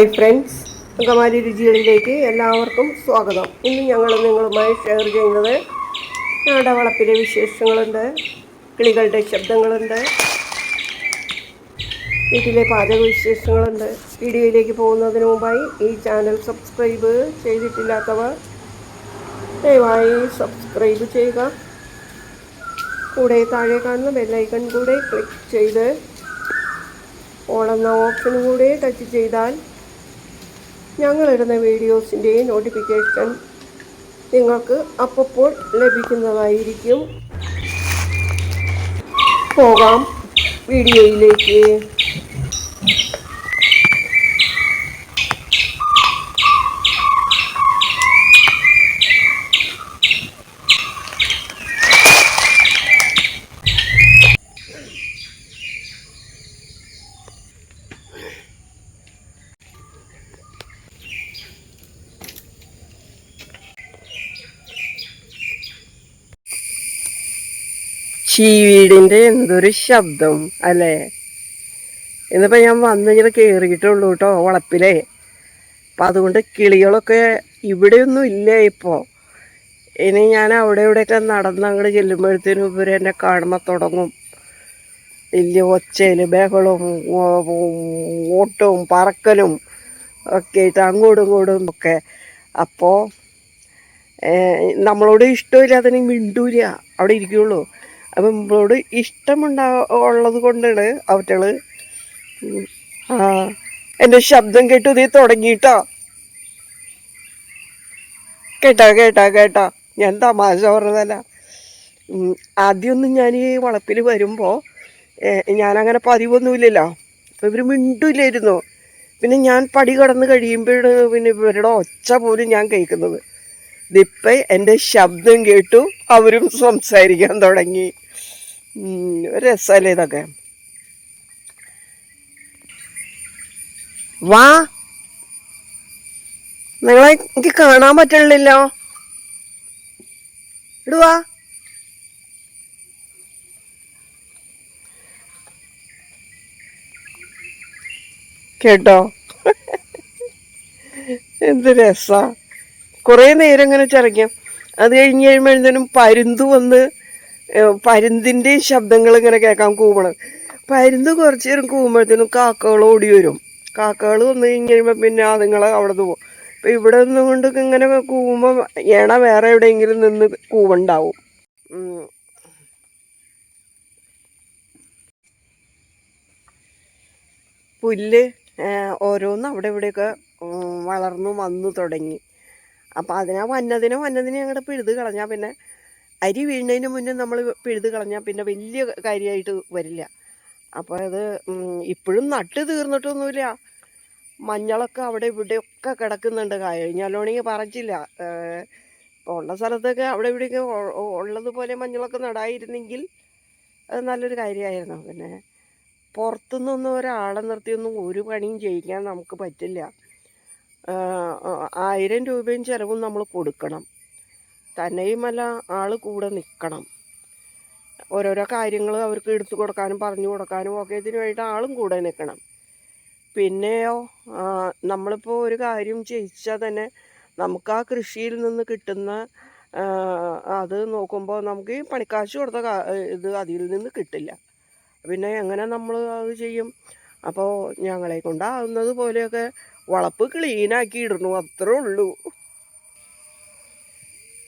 Hi friends Angamaly രുചികളിലേക്ക് എല്ലാവർക്കും സ്വാഗതം. ഇന്ന് ഞങ്ങൾ നിങ്ങളുമായി ഷെയർ ചെയ്യുന്നത് ഞങ്ങളുടെ വളപ്പിലെ വിശേഷങ്ങളുണ്ട് കിളികളുടെ ശബ്ദങ്ങളുണ്ട് വീട്ടിലെ പാചക വിശേഷങ്ങളുണ്ട്. വീഡിയോയിലേക്ക് പോകുന്നതിന് മുമ്പായി ഈ ചാനൽ സബ്സ്ക്രൈബ് ചെയ്തിട്ടില്ലാത്തവർ ദയവായി സബ്സ്ക്രൈബ് ചെയ്യുക. കൂടെ താഴെ കാണുന്ന ബെല്ലൈക്കൺ കൂടെ ക്ലിക്ക് ചെയ്ത് ഓൾ എന്ന ഓപ്ഷനും കൂടെ ടച്ച് ചെയ്താൽ ഞങ്ങളിടുന്ന വീഡിയോസിന്റെ നോട്ടിഫിക്കേഷൻ നിങ്ങൾക്ക് അപ്പോൾ ലഭിക്കുന്നതായിരിക്കും. പോകാം വീഡിയോയിലേക്ക്. ചീവീടിന്റെ എന്തൊരു ശബ്ദം അല്ലേ? ഇന്നിപ്പോൾ ഞാൻ വന്നിങ്ങനെ കയറിയിട്ടുള്ളൂ കേട്ടോ വളപ്പിലേ. അപ്പം അതുകൊണ്ട് കിളികളൊക്കെ ഇവിടെയൊന്നും ഇല്ല ഇപ്പോൾ ഇനി ഞാൻ അവിടെ ഇവിടെയൊക്കെ നടന്ന് അങ്ങോട്ട് ചെല്ലുമ്പോഴത്തേനും ഇവർ എന്നെ കാണുമ്പോൾ തുടങ്ങും. വലിയ ഒച്ചയിൽ ബഹളവും ഓട്ടവും പറക്കലും ഒക്കെ ആയിട്ട് അങ്ങോട്ടും ഇങ്ങോട്ടും ഒക്കെ. അപ്പോൾ നമ്മളോട് ഇഷ്ടമില്ലാതെ മിണ്ടൂല. അവിടെ ഇരിക്കുള്ളൂ. അപ്പം നമ്മളോട് ഇഷ്ടമുണ്ടാ ഉള്ളത് കൊണ്ടാണ് അവറ്റകൾ ആ എന്റെ ശബ്ദം കേട്ടു നീ തുടങ്ങിയിട്ടോ. കേട്ടാ കേട്ടാ കേട്ടാ. ഞാൻ തമാശ പറഞ്ഞതല്ല. ആദ്യമൊന്നും ഞാൻ ഈ വളപ്പിൽ വരുമ്പോൾ ഞാനങ്ങനെ പതിവൊന്നുമില്ലല്ലോ. അപ്പം ഇവർ മിണ്ടില്ലായിരുന്നു. പിന്നെ ഞാൻ പടി കടന്ന് കഴിയുമ്പോഴാണ് പിന്നെ ഇവരുടെ ഒച്ച പോലും ഞാൻ കേൾക്കുന്നത്. ഇതിപ്പം എന്റെ ശബ്ദം കേട്ടു അവരും സംസാരിക്കാൻ തുടങ്ങി. രസമല്ലേ ഇതൊക്കെ? വാ. നിങ്ങളെ എനിക്ക് കാണാൻ പറ്റണില്ലല്ലോ. ഇടുവാ കേട്ടോ? എന്ത് രസാ. കുറേ നേരം ഇങ്ങനെ ചിറയ്ക്കും അത് കഴിഞ്ഞ് കഴിയുമ്പോഴത്തേനും പരുന്ത് വന്ന് പരുന്തിന്റെ ശബ്ദങ്ങൾ ഇങ്ങനെ കേൾക്കാൻ കൂവണം. പരുന്ത് കുറച്ച് നേരം കൂവുമ്പോഴത്തേനും കാക്കകൾ ഓടി വരും. കാക്കകൾ വന്ന് കഴിഞ്ഞ് കഴിയുമ്പോൾ പിന്നെ അതുങ്ങൾ അവിടെ നിന്ന് പോകും. അപ്പം ഇവിടെ നിന്നുകൊണ്ട് ഇങ്ങനെ കൂവുമ്പോൾ ഏണ വേറെ എവിടെയെങ്കിലും നിന്ന് കൂവുണ്ടാവും. പുല്ല് ഓരോന്ന് അവിടെ ഇവിടെയൊക്കെ വളർന്നു വന്നു തുടങ്ങി. അപ്പം അതിനെ വന്നതിനെ വന്നതിനെ അങ്ങോട്ട് പിഴുത് കളഞ്ഞാൽ പിന്നെ അരി വീഴുന്നതിന് മുന്നേ നമ്മൾ പിഴുത് കളഞ്ഞാൽ പിന്നെ വലിയ കാര്യമായിട്ട് വരില്ല. അപ്പോൾ അത് ഇപ്പോഴും നട്ട് തീർന്നിട്ടൊന്നുമില്ല മഞ്ഞളൊക്കെ അവിടെ ഇവിടെയൊക്കെ കിടക്കുന്നുണ്ട്. കഴിഞ്ഞാലോണെങ്കിൽ പറഞ്ഞില്ല ഇപ്പോൾ ഉള്ള സ്ഥലത്തൊക്കെ അവിടെ ഇവിടെയൊക്കെ ഉള്ളതുപോലെ മഞ്ഞളൊക്കെ നടായിരുന്നെങ്കിൽ അത് നല്ലൊരു കാര്യമായിരുന്നു പിന്നെ പുറത്തുനിന്നൊന്നും ഒരാളെ നിർത്തിയൊന്നും ഒരു പണിയും ചെയ്യിക്കാൻ നമുക്ക് പറ്റില്ല. ആയിരം രൂപയും ചിലവും നമ്മൾ കൊടുക്കണം. തന്നെയുമല്ല ആൾ കൂടെ നിൽക്കണം ഓരോരോ കാര്യങ്ങൾ അവർക്ക് എടുത്തു കൊടുക്കാനും പറഞ്ഞു കൊടുക്കാനും ഒക്കെ ഇതിനു വേണ്ടി ആളും കൂടെ നിൽക്കണം പിന്നെയോ നമ്മളിപ്പോൾ ഒരു കാര്യം ചെയ്യിച്ചാൽ തന്നെ നമുക്ക് ആ കൃഷിയിൽ നിന്ന് കിട്ടുന്ന അത് നോക്കുമ്പോൾ നമുക്ക് ഈ പണിക്കാശ് കൊടുത്ത ഇത് അതിൽ നിന്ന് കിട്ടില്ല. പിന്നെ എങ്ങനെ നമ്മൾ അത് ചെയ്യും? അപ്പോൾ ഞങ്ങളെ കൊണ്ടാവുന്നത് പോലെയൊക്കെ വളപ്പ് ക്ലീനാക്കി ഇടുന്നു അത്രേ ഉള്ളൂ.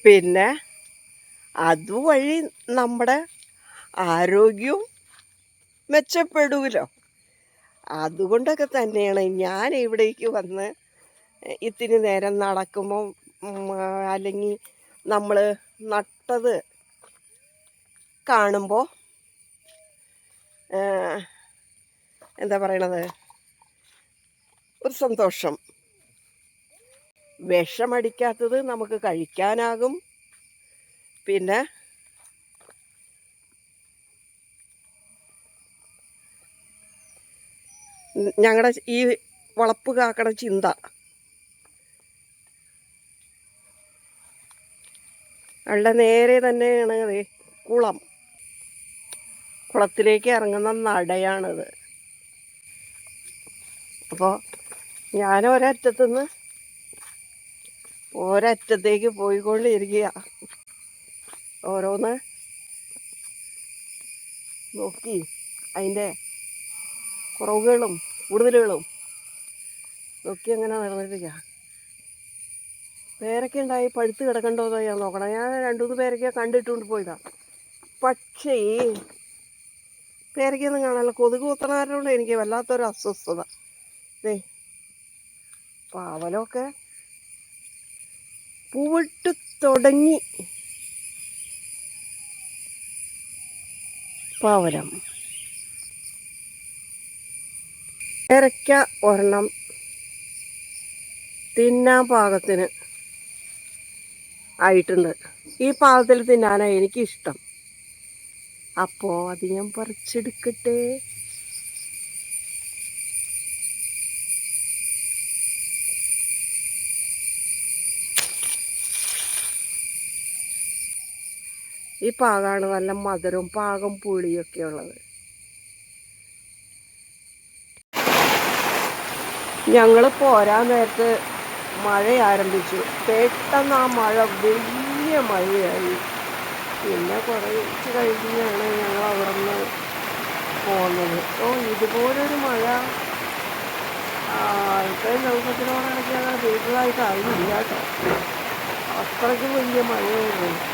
പിന്നെ അതുവഴി നമ്മുടെ ആരോഗ്യവും മെച്ചപ്പെടൂലോ. അതുകൊണ്ടൊക്കെ തന്നെയാണ് ഞാൻ ഇവിടേക്ക് വന്ന് ഇത്തിരി നേരം നടക്കുമ്പോൾ അല്ലെങ്കിൽ നമ്മൾ നട്ടത് കാണുമ്പോൾ എന്താ പറയണത്? ഒരു സന്തോഷം. വിഷമടിക്കാത്തത് നമുക്ക് കഴിക്കാനാകും. പിന്നെ ഞങ്ങളുടെ ഈ വളപ്പ് കാക്കണ ചിന്ത. അവിടെ നേരെ തന്നെയാണ് അത് കുളം. കുളത്തിലേക്ക് ഇറങ്ങുന്ന നടയാണത്. അപ്പോൾ ഞാൻ ഒരറ്റത്തുനിന്ന് ഒരറ്റത്തേക്ക് പോയിക്കൊണ്ടിരിക്കുക ഓരോന്ന് നോക്കി അതിന്റെ കുറവുകളും കൂടുതലുകളും നോക്കി അങ്ങനെ നടന്നിരിക്കുക പേരൊക്കെ ഉണ്ടായി പഴുത്ത് കിടക്കണ്ടോന്നോ ഞാൻ നോക്കണം. ഞാൻ രണ്ടു മൂന്ന് പേരൊക്കെ കണ്ടിട്ടുകൊണ്ട് പോയതാ. പക്ഷേ പേരക്കൊന്നും കാണാനല്ല. കൊതുക് കുത്തണാരോണ്ട് എനിക്ക് വല്ലാത്തൊരു അസ്വസ്ഥത ദേ പാവലമൊക്കെ പൂവിട്ട് തുടങ്ങി. പാവലം. ഇറക്ക ഒരെണ്ണം തിന്നാൻ പാകത്തിന് ആയിട്ടുണ്ട്. ഈ പാകത്തിൽ തിന്നാനാണ് എനിക്കിഷ്ടം. അപ്പോൾ അത് ഞാൻ പറിച്ചെടുക്കട്ടെ. ഈ പാകമാണ് നല്ല മധുരവും പാകം പുളിയൊക്കെ ഉള്ളത്. ഞങ്ങൾ പോരാൻ നേരത്ത് മഴ ആരംഭിച്ചു. പെട്ടെന്ന് ആ മഴ വലിയ മഴയായി. പിന്നെ കുറച്ച് കഴിഞ്ഞാണ് ഞങ്ങൾ അവിടെ നിന്ന് പോകുന്നത് ഓ ഇതുപോലൊരു മഴ. ഇത്രയും ദിവസത്തിനോടാണെങ്കിൽ ഞങ്ങൾ വീട്ടിലായിട്ട് അറിയില്ല കേട്ടോ. അത്രയ്ക്ക് വലിയ മഴയായിരുന്നു.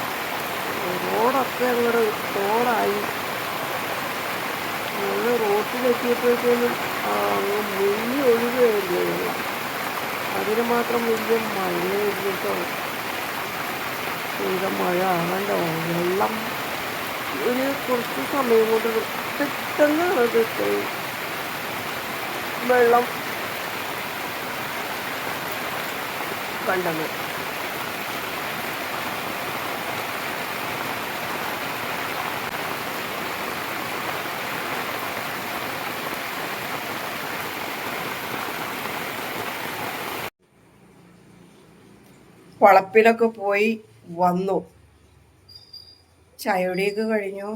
റോഡൊക്കെ അങ്ങോട്ട് തോടായി. ഞങ്ങൾ റോട്ടിലെത്തിയപ്പോഴത്തേനും അങ്ങ് മുങ്ങി ഒഴുകുകയായിരുന്നു. വെള്ളം അതിന് മാത്രം വലിയ മഴയായിരുന്നു കേട്ടോ. പെയ്ത മഴ ആണല്ലോ. വെള്ളം ഒരു കുറച്ച് സമയം കൊണ്ട് പെട്ടെന്ന് അത് പോയി വെള്ളം കണ്ടത് വളപ്പിലൊക്കെ പോയി വന്നു. ചായയുടെയൊക്കെ കഴിഞ്ഞു.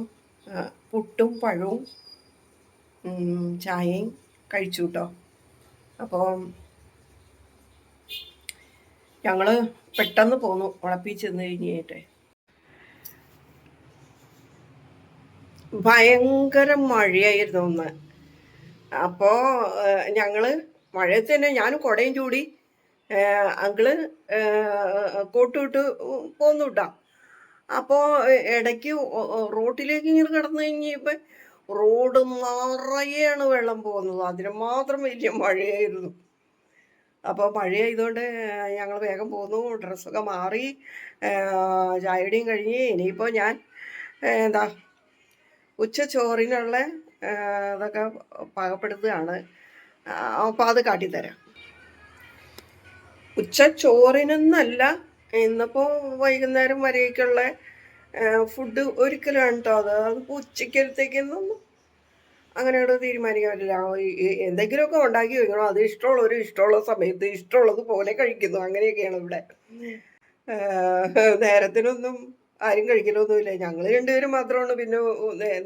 പുട്ടും പഴവും ചായയും കഴിച്ചു കേട്ടോ അപ്പോൾ ഞങ്ങൾ പെട്ടെന്ന് പോന്നു വളപ്പിൽ ചെന്ന് കഴിഞ്ഞിട്ട്. ഭയങ്കര മഴയായിരുന്നു ഒന്ന് അപ്പോൾ ഞങ്ങൾ മഴയത്ത് തന്നെ ഞാനും കുടയും ചൂടി അങ്കിൾ കോട്ടുവിട്ട് പോന്നു കേട്ടോ അപ്പോൾ ഇടയ്ക്ക് റോട്ടിലേക്ക് ഇങ്ങനെ കിടന്നു കഴിഞ്ഞപ്പോൾ റോഡ് നിറയെയാണ് വെള്ളം പോകുന്നത്. അതിന് മാത്രം വലിയ മഴയായിരുന്നു. അപ്പോൾ മഴയായതുകൊണ്ട് ഞങ്ങൾ വേഗം പോന്നു. ഡ്രസ്സൊക്കെ മാറി ചായടിയും കഴിഞ്ഞ്. ഇനിയിപ്പോൾ ഞാൻ എന്താ ഉച്ച ചോറിനുള്ള ഇതൊക്കെ പാകപ്പെടുത്തുകയാണ് അപ്പോൾ അത് കാട്ടിത്തരാം. ഉച്ച ചോറിനൊന്നല്ല ഇന്നിപ്പോൾ വൈകുന്നേരം വരെയൊക്കെയുള്ള ഫുഡ് ഒരിക്കലാണ് കേട്ടോ അത്. അതിപ്പോൾ ഉച്ചക്കലത്തേക്കൊന്നും അങ്ങനെയുള്ള തീരുമാനിക്കാറില്ല എന്തെങ്കിലുമൊക്കെ ഉണ്ടാക്കി വെക്കണം. അത് ഇഷ്ടമുള്ളവർ ഇഷ്ടമുള്ള സമയത്ത് ഇഷ്ടമുള്ളത് പോലെ കഴിക്കുന്നു. അങ്ങനെയൊക്കെയാണ് ഇവിടെ. നേരത്തിനൊന്നും ആരും കഴിക്കലൊന്നുമില്ല. ഞങ്ങൾ രണ്ടുപേരും മാത്രമാണ് പിന്നെ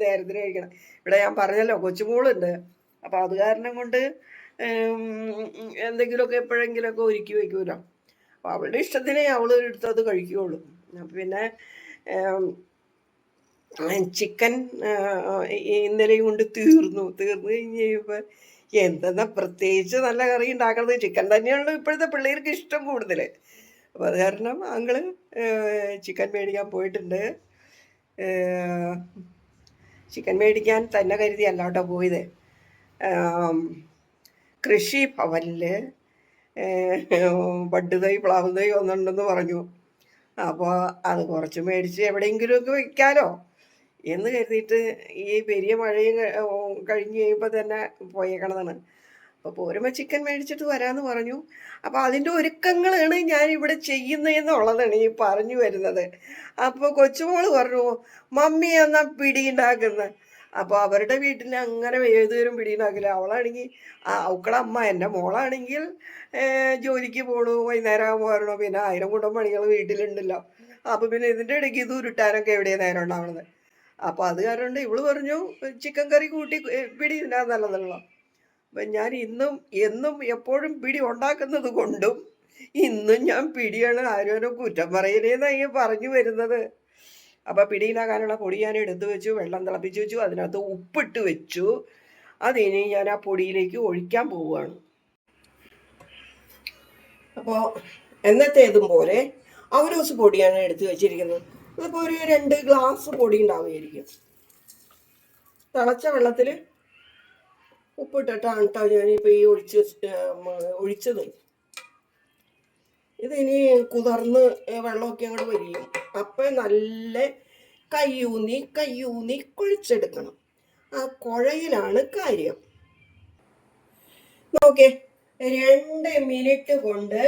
നേരത്തിന് കഴിക്കണം. ഇവിടെ ഞാൻ പറഞ്ഞല്ലോ കൊച്ചുമോളുണ്ട്. അപ്പോൾ അത് കാരണം കൊണ്ട് എന്തെങ്കിലുമൊക്കെ എപ്പോഴെങ്കിലുമൊക്കെ ഒരുക്കി വയ്ക്കൂല അപ്പോൾ അവളുടെ ഇഷ്ടത്തിനെ അവൾ എടുത്ത് അത് കഴിക്കുകയുള്ളൂ അപ്പം പിന്നെ ചിക്കൻ ഇന്നലെയും കൊണ്ട് തീർന്നു. തീർന്നു കഴിഞ്ഞ് കഴിയുമ്പോൾ എന്തെന്നാ പ്രത്യേകിച്ച് നല്ല കറി ഉണ്ടാക്കുന്നത് ചിക്കൻ തന്നെയാണല്ലോ ഇപ്പോഴത്തെ പിള്ളേർക്ക് ഇഷ്ടം കൂടുതൽ അപ്പോൾ അത് കാരണം അങ്ങൾ ചിക്കൻ മേടിക്കാൻ പോയിട്ടുണ്ട്. ചിക്കൻ മേടിക്കാൻ തന്നെ കരുതിയല്ല കേട്ടോ പോയത്. കൃഷി ഭവനിൽ ബഡ് തൈ പ്ലാവ് തൈ ഒന്നുണ്ടെന്ന് പറഞ്ഞു. അപ്പോൾ അത് കുറച്ച് മേടിച്ച് എവിടെയെങ്കിലുമൊക്കെ വയ്ക്കാലോ എന്ന് കരുതിയിട്ട് ഈ പെരിയ മഴയും കഴിഞ്ഞ് കഴിയുമ്പോൾ തന്നെ പോയേക്കണതാണ്. അപ്പോൾ പോരുമ്പോൾ ചിക്കൻ മേടിച്ചിട്ട് വരാമെന്ന് പറഞ്ഞു. അപ്പോൾ അതിന്റെ ഒരുക്കങ്ങളാണ് ഞാൻ ഇവിടെ ചെയ്യുന്നതെന്നുള്ളതാണ് ഈ പറഞ്ഞു വരുന്നത്. അപ്പോൾ കൊച്ചുമോൾ പറഞ്ഞു മമ്മി എന്നാ പിടി ഉണ്ടാക്കുന്നത് അപ്പോൾ അവരുടെ വീട്ടിൽ അങ്ങനെ ഏതുവരും പിടിയുണ്ടാക്കില്ല. അവളാണെങ്കിൽ അവക്കളെ അമ്മ എന്റെ മോളാണെങ്കിൽ ജോലിക്ക് പോണു വൈകുന്നേരം വരണോ പിന്നെ ആയിരം കൂട്ടം പണികൾ വീട്ടിലുണ്ടല്ലോ. അപ്പോൾ പിന്നെ ഇതിന്റെ ഇടയ്ക്ക് ഇത് ഉരുട്ടാനൊക്കെ എവിടെയാണ് നേരം ഉണ്ടാവണത്. അപ്പോൾ അത് കാരണം ഇവൾ പറഞ്ഞു ചിക്കൻ കറി കൂട്ടി പിടി തിന്നാൻ നല്ലതല്ലോ അപ്പം ഞാൻ ഇന്നും എന്നും എപ്പോഴും പിടി ഉണ്ടാക്കുന്നത് കൊണ്ടും ഇന്നും ഞാൻ പിടിയാണ് ആരോരോ കുറ്റം പറയലേന്നായി പറഞ്ഞു വരുന്നത്. അപ്പോൾ പിടിയിലാകാനുള്ള പൊടി ഞാൻ എടുത്തു വെച്ചു വെള്ളം തിളപ്പിച്ച് വെച്ചു അതിനകത്ത് ഉപ്പിട്ട് വെച്ചു. അതിനി ഞാൻ ആ പൊടിയിലേക്ക് ഒഴിക്കാൻ പോവുകയാണ്. അപ്പോൾ എന്നത്തേതും പോലെ അവരോസ് പൊടിയാണ് എടുത്ത് വെച്ചിരിക്കുന്നത്. അതിപ്പോ ഒരു രണ്ട് ഗ്ലാസ് പൊടി ഉണ്ടാവുമായിരിക്കും. തിളച്ച വെള്ളത്തിൽ ഉപ്പിട്ടിട്ടാണ് കേട്ടോ ഞാനിപ്പോൾ ഈ ഒഴിച്ച് ഒഴിച്ചത്. ഇതിനി കുതിർന്ന് വെള്ളമൊക്കെ അങ്ങോട്ട് വരികയും അപ്പം നല്ല കയ്യൂന്നി കയ്യൂന്നി കുഴിച്ചെടുക്കണം. ആ കുഴയിലാണ് കാര്യം. നോക്കേ രണ്ട് മിനിറ്റ് കൊണ്ട്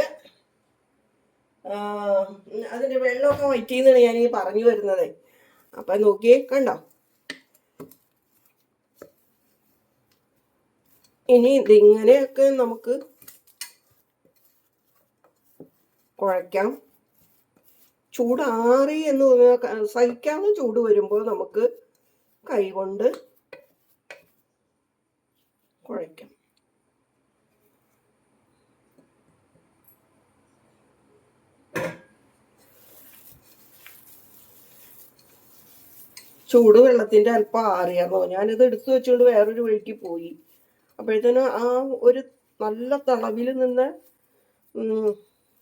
അതിന് വെള്ളമൊക്കെ വറ്റിയെന്നാണ് ഞാൻ ഈ പറഞ്ഞു വരുന്നത്. അപ്പൊ നോക്കിയേ കണ്ടോ? ഇനി ഇതിങ്ങനെയൊക്കെ നമുക്ക് കുഴയ്ക്കാം. ചൂടാറി എന്ന് പറഞ്ഞാൽ സഹിക്കാതെ ചൂട് വരുമ്പോൾ നമുക്ക് കൈകൊണ്ട് കുഴയ്ക്കാം. ചൂട് വെള്ളത്തിന്റെ അല്പം ആറിയാന്നോ ഞാനിത് എടുത്തു വെച്ചുകൊണ്ട് വേറൊരു വഴിക്ക് പോയി. അപ്പോഴത്തേനും ആ ഒരു നല്ല തളവിൽ നിന്ന്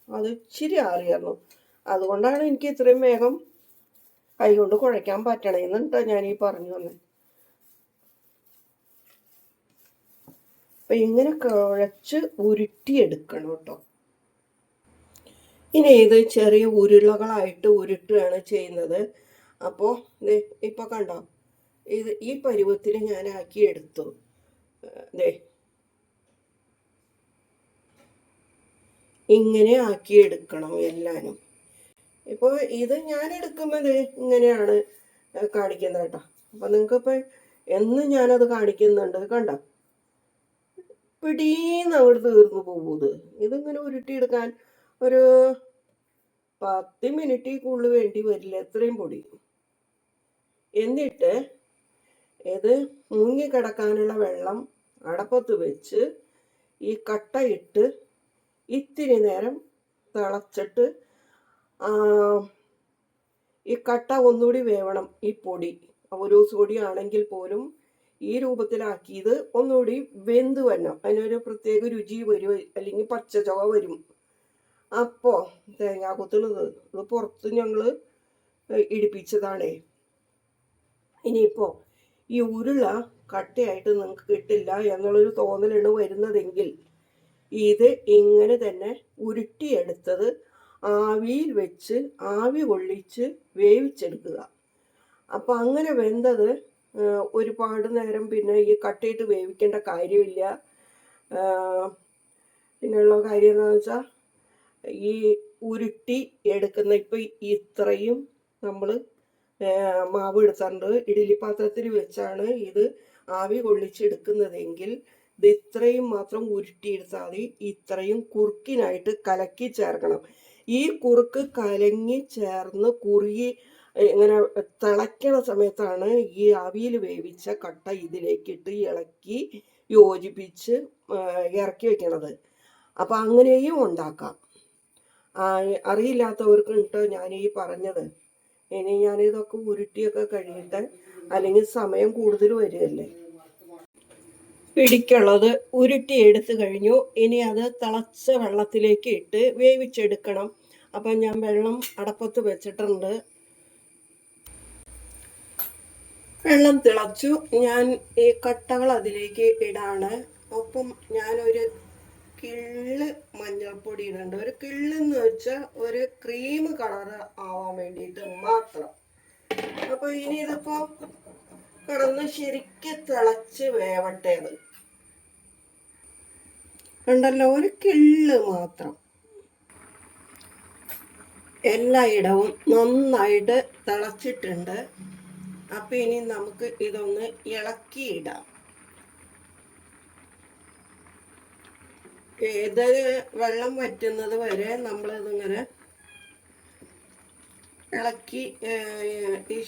അത് ഇച്ചിരി ആറിയായിരുന്നു അതുകൊണ്ടാണ് എനിക്ക് ഇത്രയും വേഗം കൈകൊണ്ട് കുഴയ്ക്കാൻ പറ്റണേ പറ്റണേന്ന് ഞാൻ ഈ പറഞ്ഞു തന്നെ അപ്പൊ ഇങ്ങനെ കുഴച്ച് ഉരുട്ടിയെടുക്കണം കേട്ടോ ഇനി ഇത് ചെറിയ ഉരുളകളായിട്ട് ഉരുട്ടുകയാണ് ചെയ്യുന്നത്. അപ്പോൾ ഇപ്പൊ കണ്ടോ? ഇത് ഈ പരുവത്തിൽ ഞാൻ ആക്കി എടുത്തു. ദേ. ഇങ്ങനെ ആക്കി എടുക്കണം എല്ലാനും ഇപ്പോൾ ഇത് ഞാൻ എടുക്കുന്നത് ഇങ്ങനെയാണ് കാണിക്കുന്നത് കേട്ടോ. അപ്പം നിങ്ങൾക്കിപ്പോൾ എന്ന് ഞാനത് കാണിക്കുന്നുണ്ട് കണ്ട? പിടീന്ന് അവിടെ തീർന്നു പോകുന്നത് ഇതിങ്ങനെ ഉരുട്ടിയെടുക്കാൻ ഒരു പത്ത് മിനിറ്റിൽ കൂടുതൽ വേണ്ടി വരില്ല എത്രയും പൊടി. എന്നിട്ട് ഇത് മുങ്ങിക്കിടക്കാനുള്ള വെള്ളം അടപ്പത്ത് വെച്ച് ഈ കട്ട ഇട്ട് ഇത്തിരി നേരം തിളച്ചിട്ട് ഈ കട്ട ഒന്നുകൂടി വേവണം ഈ പൊടി. ഒരു പൊടി ആണെങ്കിൽ പോലും ഈ രൂപത്തിലാക്കിയത് ഒന്നുകൂടി വെന്ത് വരണം. അതിനൊരു പ്രത്യേക രുചി വരും അല്ലെങ്കിൽ പച്ച വരും. അപ്പോൾ തേങ്ങാ തേങ്ങാക്കൊത്തുള്ളത് ഇത് പുറത്ത് ഞങ്ങൾ ഇടിപ്പിച്ചതാണേ. ഇനിയിപ്പോൾ ഈ ഉരുള കട്ടയായിട്ട് നിങ്ങൾക്ക് കിട്ടില്ല എന്നുള്ളൊരു തോന്നലാണ് വരുന്നതെങ്കിൽ ഇത് ഇങ്ങനെ തന്നെ ഉരുട്ടിയെടുത്തത് ആവിയിൽ വെച്ച് ആവി കൊള്ളിച്ച് വേവിച്ചെടുക്കുക. അപ്പം അങ്ങനെ വെന്തത് ഒരുപാട് നേരം പിന്നെ ഈ കട്ടയിട്ട് വേവിക്കേണ്ട കാര്യമില്ല. പിന്നെയുള്ള കാര്യം എന്താണെന്ന് വെച്ചാൽ ഈ ഉരുട്ടി എടുക്കുന്ന ഇപ്പം ഇത്രയും നമ്മൾ മാവ് എടുത്തിട്ടുണ്ട്. ഇഡ്ഡലി പാത്രത്തിൽ വെച്ചാണ് ഇത് ആവി കൊള്ളിച്ചെടുക്കുന്നതെങ്കിൽ ഇത് ഇത്രയും മാത്രം ഉരുട്ടിയെടുത്താൽ മതി. ഇത്രയും കുറുക്കിനായിട്ട് കലക്കി ചേർക്കണം. ഈ കുറുക്ക് കലങ്ങി ചേർന്ന് കുറുകി ഇങ്ങനെ തിളയ്ക്കണ സമയത്താണ് ഈ അവിയിൽ വേവിച്ച കട്ട ഇതിലേക്കിട്ട് ഇളക്കി യോജിപ്പിച്ച് ഇറക്കി വെക്കണത്. അപ്പം അങ്ങനെയും ഉണ്ടാക്കാം. അറിയില്ലാത്തവർക്ക് കേട്ടോ ഞാൻ ഈ പറഞ്ഞത്. ഇനി ഞാനിതൊക്കെ ഉരുട്ടിയൊക്കെ കഴിയട്ടെ അല്ലെങ്കിൽ സമയം കൂടുതൽ വരികയല്ലേ? പിടിക്കുള്ളത് ഉരുട്ടി എടുത്തു കഴിഞ്ഞു. ഇനി അത് തിളച്ച വെള്ളത്തിലേക്ക് ഇട്ട് വേവിച്ചെടുക്കണം. അപ്പം ഞാൻ വെള്ളം അടപ്പത്ത് വെച്ചിട്ടുണ്ട്. വെള്ളം തിളച്ചു. ഞാൻ ഈ കട്ടകൾ അതിലേക്ക് ഇടാണ്. ഒപ്പം ഞാനൊരു കിള്ള് മഞ്ഞൾപ്പൊടി ഇടുന്നുണ്ട്. ഒരു കിള്ളെന്ന് വെച്ചാൽ ഒരു ക്രീം കളർ ആവാൻ വേണ്ടിയിട്ട് മാത്രം. അപ്പോൾ ഇനി ഇതിപ്പോൾ കിടന്ന് ശരിക്കും തിളച്ച് വേവട്ടെ അത്. ഉണ്ടല്ലോ ഒരു കിള്ള് മാത്രം. എല്ലായിടവും നന്നായിട്ട് തിളച്ചിട്ടുണ്ട്. അപ്പം ഇനി നമുക്ക് ഇതൊന്ന് ഇളക്കിയിടാം. ഏത് വെള്ളം വറ്റുന്നത് വരെ നമ്മളിതിങ്ങനെ ഇളക്കി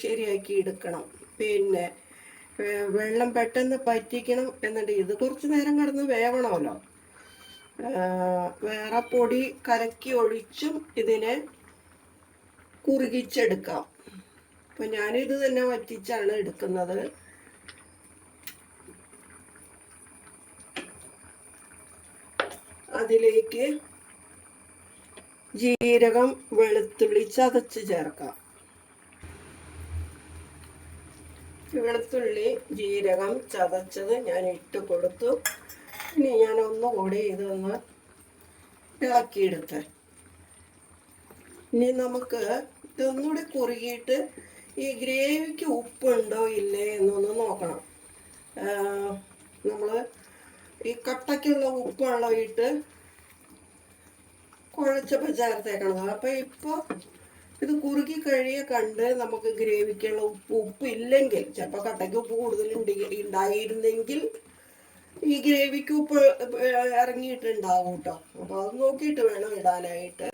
ശരിയാക്കി എടുക്കണം. പിന്നെ വെള്ളം പെട്ടെന്ന് പറ്റിക്കണം എന്നിട്ട് ഇത് കുറച്ച് നേരം കിടന്ന് വേവണമല്ലോ. വേറെ പൊടി കലക്കി ഒഴിച്ചും ഇതിനെ കുറുകിച്ചെടുക്കാം. അപ്പം ഞാനിത് തന്നെ വറ്റിച്ചാണ് എടുക്കുന്നത്. അതിലേക്ക് ജീരകം വെളുത്തുള്ളി ചതച്ച് ചേർക്കാം. വെളുത്തുള്ളി ജീരകം ചതച്ചത് ഞാൻ ഇട്ട് കൊടുത്തു. ഇനി ഞാൻ ഒന്നുകൂടി ഇതൊന്ന് ഇളക്കിയെടുത്ത് ഇനി നമുക്ക് ഇതൊന്നുകൂടി കുറുകിയിട്ട് ഈ ഗ്രേവിക്ക് ഉപ്പുണ്ടോ ഇല്ലേ എന്നൊന്ന് നോക്കണം. നമ്മൾ ഈ കട്ടയ്ക്കുള്ള ഉപ്പുള്ള ഇട്ട് കുഴച്ചപ്പോൾ ചേർത്തേക്കണത്. അപ്പം ഇപ്പോൾ ഇത് കുറുകി കഴിയെ കണ്ട് നമുക്ക് ഗ്രേവിക്കുള്ള ഉപ്പ് ഉപ്പ് ഇല്ലെങ്കിൽ ചിലപ്പോൾ കട്ടയ്ക്ക് ഉപ്പ് കൂടുതൽ ഉണ്ടായിരുന്നെങ്കിൽ ഈ ഗ്രേവിക്ക് ഉപ്പ് ഇറങ്ങിയിട്ടുണ്ടാവും കേട്ടോ. അപ്പോൾ അത് നോക്കിയിട്ട് വേണം ഇടാനായിട്ട്.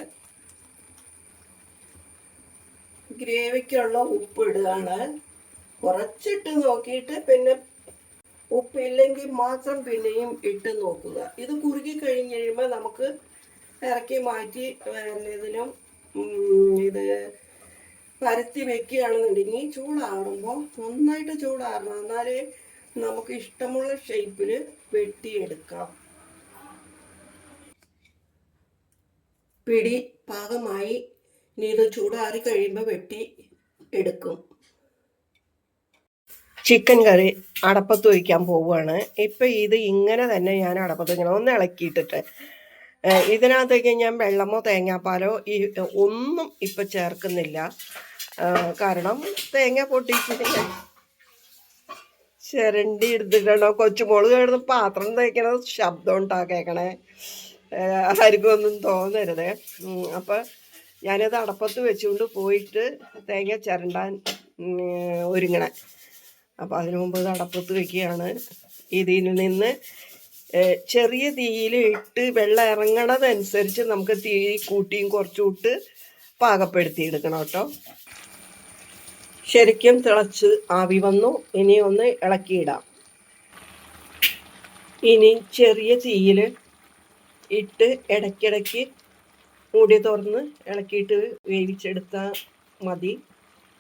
ഗ്രേവിക്കുള്ള ഉപ്പ് ഇടുകയാണ്. കുറച്ചിട്ട് നോക്കിയിട്ട് പിന്നെ ഉപ്പ് ഇല്ലെങ്കിൽ മാത്രം പിന്നെയും ഇട്ട് നോക്കുക. ഇത് കുറുകി കഴിഞ്ഞ് കഴിയുമ്പോൾ നമുക്ക് ഇറക്കി മാറ്റി വരുന്നതിനും ഇത് പരത്തി വെക്കുകയാണെന്നുണ്ടെങ്കിൽ ചൂടാറുമ്പോൾ നന്നായിട്ട് ചൂടാറണം. എന്നാലേ നമുക്ക് ഇഷ്ടമുള്ള ഷേപ്പിൽ വെട്ടിയെടുക്കാം. പിടി പാകമായി. ഇനി ഇത് ചൂടാറി കഴിയുമ്പോൾ വെട്ടി എടുക്കും. ചിക്കൻ കറി അടപ്പത്ത് ഒഴിക്കാൻ പോവുകയാണ്. ഇപ്പം ഇത് ഇങ്ങനെ തന്നെ ഞാൻ അടപ്പത്ത് വയ്ക്കണം ഒന്ന് ഇളക്കിയിട്ടിട്ട്. ഇതിനകത്തേക്ക് ഞാൻ വെള്ളമോ തേങ്ങാപ്പാലോ ഈ ഒന്നും ഇപ്പം ചേർക്കുന്നില്ല. കാരണം തേങ്ങ പൊട്ടിച്ചിട്ട് ഞാൻ ചിരണ്ടി എടുത്തിട്ടുണ്ടോ കൊച്ചുമോൾ കിടന്ന് പാത്രം തേക്കണ ശബ്ദം ഉണ്ടാ കേക്കണേ? ആർക്കും ഒന്നും തോന്നരുത്. അപ്പം ഞാനത് അടപ്പത്ത് വെച്ചുകൊണ്ട് പോയിട്ട് തേങ്ങ ചിരണ്ടാൻ ഒരുങ്ങണേ. അപ്പോൾ അതിനു മുമ്പ് ഇത് അടപ്പത്ത് വെക്കുകയാണ്. ഇതിൽ നിന്ന് ചെറിയ തീയിൽ ഇട്ട് വെള്ളം ഇറങ്ങണതനുസരിച്ച് നമുക്ക് തീ കൂട്ടിയും കുറച്ചും ഇട്ട് പാകപ്പെടുത്തി എടുക്കണം കേട്ടോ. ശരിക്കും തിളച്ച് ആവി വന്നു. ഇനി ഒന്ന് ഇളക്കിയിടാം. ഇനി ചെറിയ തീയിൽ ഇട്ട് ഇടയ്ക്കിടയ്ക്ക് മൂടി തുറന്ന് ഇളക്കിയിട്ട് വേവിച്ചെടുത്താൽ മതി.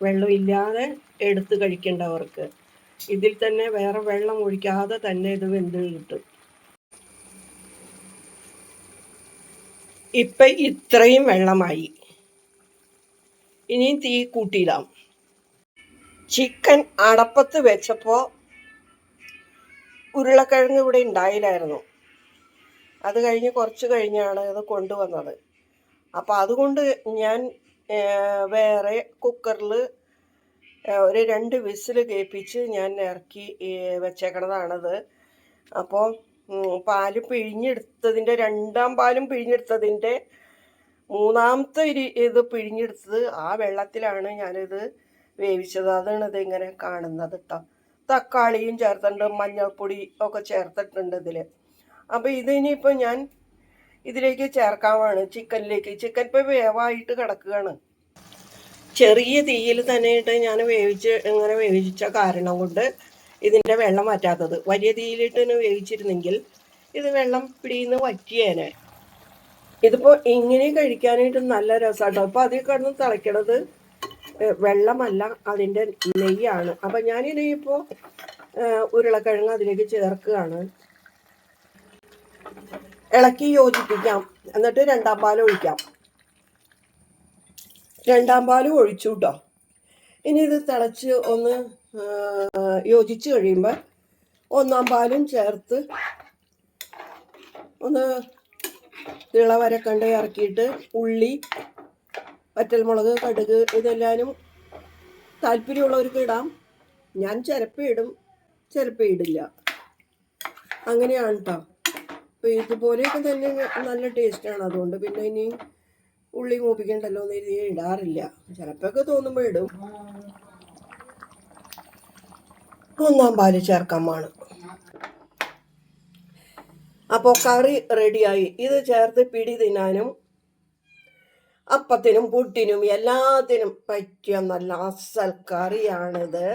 വെള്ളമില്ലാതെ എടുത്ത് കഴിക്കേണ്ടവർക്ക് ഇതിൽ തന്നെ വേറെ വെള്ളം ഒഴിക്കാതെ തന്നെ ഇത് വെന്ത് കിട്ടും. ഇപ്പം ഇത്രയും വെള്ളമായി. ഇനിയും തീ കൂട്ടിയിടാം. ചിക്കൻ അടപ്പത്ത് വെച്ചപ്പോൾ ഉരുളക്കിഴങ്ങ് ഇവിടെ ഉണ്ടായില്ലായിരുന്നു. അത് കഴിഞ്ഞ് കുറച്ച് കഴിഞ്ഞാണ് ഇത് കൊണ്ടുവന്നത്. അപ്പോൾ അതുകൊണ്ട് ഞാൻ വേറെ കുക്കറിൽ ഒരു രണ്ട് വിസിൽ കേൾപ്പിച്ച് ഞാൻ ഇറക്കി വെച്ചേക്കണതാണത്. അപ്പോൾ പാൽ പിഴിഞ്ഞെടുത്തതിന്റെ രണ്ടാം പാലും പിഴിഞ്ഞെടുത്തതിന്റെ മൂന്നാമത്തെ ഇത് പിഴിഞ്ഞെടുത്തത് ആ വെള്ളത്തിലാണ് ഞാനിത് വേവിച്ചത്. അതാണ് ഇങ്ങനെ കാണുന്നത് കേട്ടോ തക്കാളിയും ചേർത്തിട്ടുണ്ട് മഞ്ഞൾപ്പൊടി ഒക്കെ ചേർത്തിട്ടുണ്ട് ഇതിൽ അപ്പോൾ ഇതിനിപ്പോൾ ഞാൻ ഇതിലേക്ക് ചേർക്കാവാണ്. ചിക്കനിലേക്ക്. ചിക്കൻ ഇപ്പോൾ വേവായിട്ട് കിടക്കുകയാണ്. ചെറിയ തീയിൽ തന്നെ ഇട്ട് ഞാൻ വേവിച്ച് ഇങ്ങനെ വേവിച്ച കാരണം കൊണ്ട് ഇതിന്റെ വെള്ളം വറ്റാത്തത്. വലിയ തീയിലിട്ട് തന്നെ വേവിച്ചിരുന്നെങ്കിൽ ഇത് വെള്ളം പിടിയുന്ന വറ്റിയേനെ. ഇതിപ്പോൾ ഇങ്ങനെ കഴിക്കാനായിട്ട് നല്ല രസമാട്ടോ അപ്പോൾ അതിൽ കിടന്ന് തിളയ്ക്കണത് വെള്ളമല്ല അതിന്റെ നെയ്യാണ്. അപ്പം ഞാനിനിയിപ്പോൾ ഉരുളക്കിഴങ്ങ് അതിലേക്ക് ചേർക്കുകയാണ്. ഇളക്കി യോജിപ്പിക്കാം. എന്നിട്ട് രണ്ടാം പാൽ ഒഴിക്കാം. രണ്ടാം പാൽ ഒഴിച്ചു കേട്ടോ ഇനി ഇത് തിളച്ച് ഒന്ന് യോജിച്ച് കഴിയുമ്പോൾ ഒന്നാം പാലും ചേർത്ത് ഒന്ന് തിള വരക്കണ്ട ഇറക്കിയിട്ട് ഉള്ളി വറ്റൽമുളക് കടുക് ഇതെല്ലാനും താല്പര്യമുള്ളവർക്ക് ഇടാം. ഞാൻ ചിലപ്പോൾ ഇടില്ല അങ്ങനെയാണ് കേട്ടോ അപ്പോൾ ഇതുപോലെയൊക്കെ തന്നെ നല്ല ടേസ്റ്റാണ് അതുകൊണ്ട് പിന്നെ ഇനി ഉള്ളി മൂപ്പിക്കണ്ടല്ലോ എന്ന് എഴുതി ഇടാറില്ല. ചിലപ്പോഴൊക്കെ തോന്നുമ്പോൾ ഇടും. ഒന്നാം പാൽ ചേർക്കാൻ വേണം അപ്പോൾ കറി റെഡിയായി ഇത് ചേർത്ത് പിടി തിന്നാനും അപ്പത്തിനും പുട്ടിനും എല്ലാത്തിനും പറ്റിയ നല്ല അസൽ കറിയാണിത്